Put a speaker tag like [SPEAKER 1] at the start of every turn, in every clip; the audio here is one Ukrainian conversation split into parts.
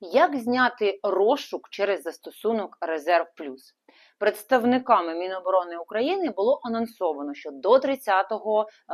[SPEAKER 1] Як зняти розшук через застосунок Резерв Плюс? Представниками Міноборони України було анонсовано, що до 30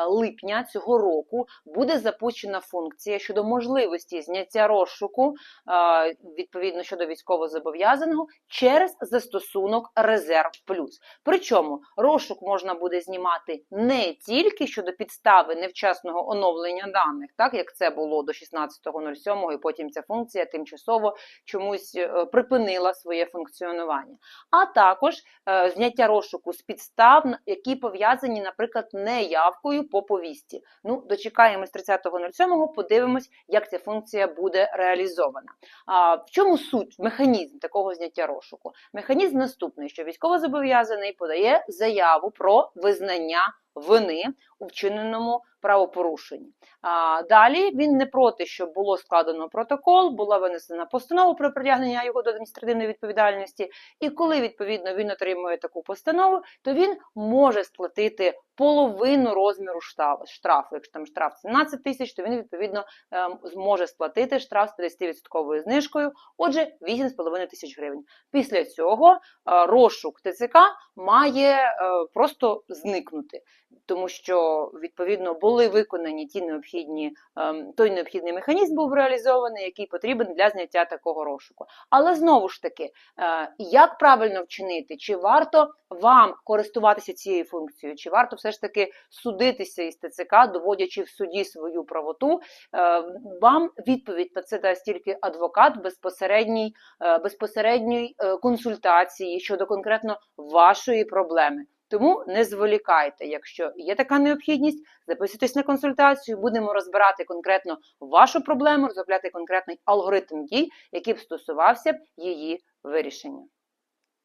[SPEAKER 1] липня цього року буде запущена функція щодо можливості зняття розшуку е, відповідно щодо військовозобов'язаного через застосунок Резерв Плюс. Причому розшук можна буде знімати не тільки щодо підстави невчасного оновлення даних, так як це було до 16.07, і потім ця функція тимчасово чомусь е, припинила своє функціонування, а також е, зняття розшуку з підстав, які пов'язані, наприклад, неявкою по повісті. Ну, дочекаємось 30.07, подивимось, як ця функція буде реалізована. А, в чому суть, механізм такого зняття розшуку? Механізм наступний, що військовозобов'язаний подає заяву про визнання вини у вчиненому правопорушенні. Далі він не проти, щоб було складено протокол, була винесена постанова про притягнення його до адміністративної відповідальності. І коли відповідно він отримує таку постанову, то він може сплатити половину розміру штрафу. Якщо там штраф 17 тисяч, то він відповідно ем, зможе сплатити штраф з 50% знижкою, отже, 8,5 тисяч гривень. Після цього е, розшук ТЦК має е, просто зникнути, тому що відповідно були виконані ті необхідні, ем, той необхідний механізм був реалізований, який потрібен для зняття такого розшуку. Але знову ж таки, е, як правильно вчинити? Чи варто вам користуватися цією функцією, чи варто все ж таки судитися із ТЦК, доводячи в суді свою правоту? Е, Вам відповідь на це дасть тільки адвокат безпосередній, е, безпосередньої е, консультації щодо конкретно вашої проблеми. Тому не зволікайте, якщо є така необхідність, записуйтесь на консультацію, будемо розбирати конкретно вашу проблему, розробляти конкретний алгоритм дій, який б стосувався її вирішення.